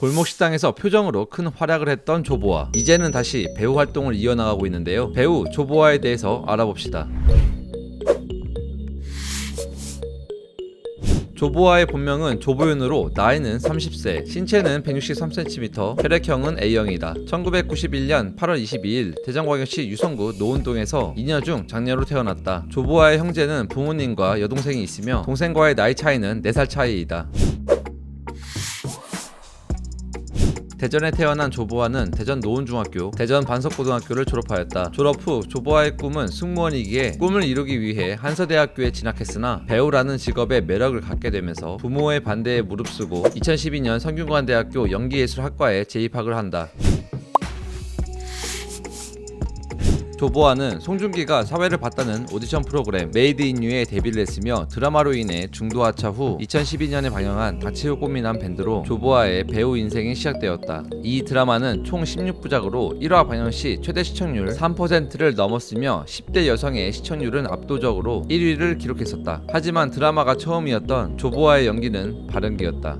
골목 식당에서 표정으로 큰 활약을 했던 조보아. 이제는 다시 배우 활동을 이어나가고 있는데요. 배우 조보아에 대해서 알아봅시다. 조보아의 본명은 조보윤으로 나이는 30세, 신체는 163cm, 혈액형은 A형이다. 1991년 8월 22일 대전광역시 유성구 노은동에서 이녀 중 장녀로 태어났다. 조보아의 형제는 부모님과 여동생이 있으며 동생과의 나이 차이는 4살 차이이다. 대전에 태어난 조보아는 대전 노은중학교, 대전 반석고등학교를 졸업하였다. 졸업 후 조보아의 꿈은 승무원이기에 꿈을 이루기 위해 한서대학교에 진학했으나 배우라는 직업에 매력을 갖게 되면서 부모의 반대에 무릅쓰고 2012년 성균관대학교 연기예술학과에 재입학을 한다. 조보아는 송중기가 사회를 봤다는 오디션 프로그램 메이드 인 유에 데뷔를 했으며 드라마로 인해 중도 하차 후 2012년에 방영한 다치고 꽃미남 밴드로 조보아의 배우 인생이 시작되었다. 이 드라마는 총 16부작으로 1화 방영 시 최대 시청률 3%를 넘었으며 10대 여성의 시청률은 압도적으로 1위를 기록했었다. 하지만 드라마가 처음이었던 조보아의 연기는 바른기였다.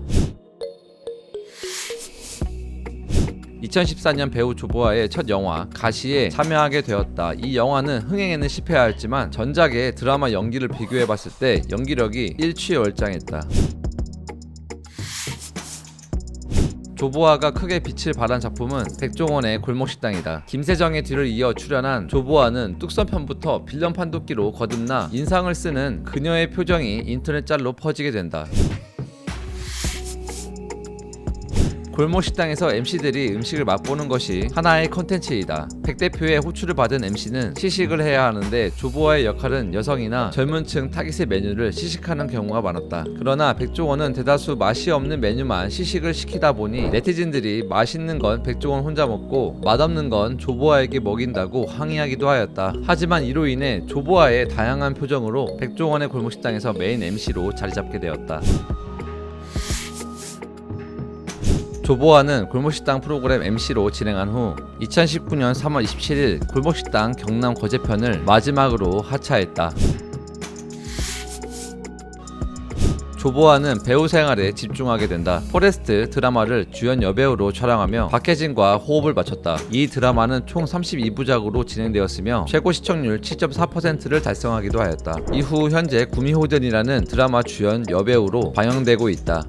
2014년 배우 조보아의 첫 영화 가시에 참여하게 되었다. 이 영화는 흥행에는 실패하였지만 전작의 드라마 연기를 비교해봤을 때 연기력이 일취월장했다. 조보아가 크게 빛을 발한 작품은 백종원의 골목식당이다. 김세정의 뒤를 이어 출연한 조보아는 뚝선편부터 빌런 판도끼로 거듭나 인상을 쓰는 그녀의 표정이 인터넷 짤로 퍼지게 된다. 골목 식당에서 MC들이 음식을 맛보는 것이 하나의 컨텐츠이다. 백 대표의 호출을 받은 MC는 시식을 해야 하는데 조보아의 역할은 여성이나 젊은 층 타깃의 메뉴를 시식하는 경우가 많았다. 그러나 백종원은 대다수 맛이 없는 메뉴만 시식을 시키다 보니 네티즌들이 맛있는 건 백종원 혼자 먹고 맛없는 건 조보아에게 먹인다고 항의하기도 하였다. 하지만 이로 인해 조보아의 다양한 표정으로 백종원의 골목 식당에서 메인 MC로 자리 잡게 되었다. 조보아는 골목식당 프로그램 MC로 진행한 후 2019년 3월 27일 골목식당 경남 거제편을 마지막으로 하차했다. 조보아는 배우 생활에 집중하게 된다. 포레스트 드라마를 주연 여배우로 촬영하며 박혜진과 호흡을 맞췄다. 이 드라마는 총 32부작으로 진행되었으며 최고 시청률 7.4%를 달성하기도 하였다. 이후 현재 구미호든이라는 드라마 주연 여배우로 방영되고 있다.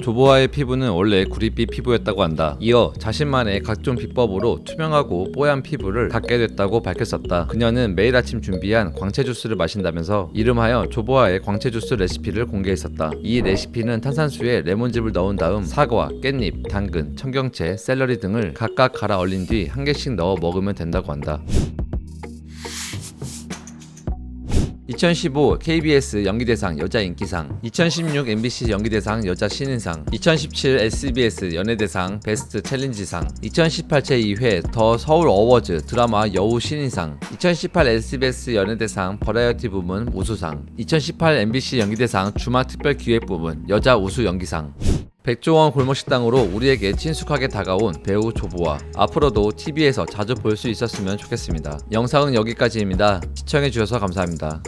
조보아의 피부는 원래 구릿빛 피부였다고 한다. 이어 자신만의 각종 비법으로 투명하고 뽀얀 피부를 갖게 됐다고 밝혔었다. 그녀는 매일 아침 준비한 광채 주스를 마신다면서 이름하여 조보아의 광채 주스 레시피를 공개했었다. 이 레시피는 탄산수에 레몬즙을 넣은 다음 사과, 깻잎, 당근, 청경채, 샐러리 등을 각각 갈아 얼린 뒤 한 개씩 넣어 먹으면 된다고 한다. 2015 KBS 연기대상 여자 인기상, 2016 MBC 연기대상 여자 신인상, 2017 SBS 연예대상 베스트 챌린지상, 2018 제2회 더 서울 어워즈 드라마 여우 신인상, 2018 SBS 연예대상 버라이어티 부문 우수상, 2018 MBC 연기대상 주말 특별 기획 부문 여자 우수 연기상. 백종원 골목식당으로 우리에게 친숙하게 다가온 배우 조보아 앞으로도 TV에서 자주 볼 수 있었으면 좋겠습니다. 영상은 여기까지입니다. 시청해주셔서 감사합니다.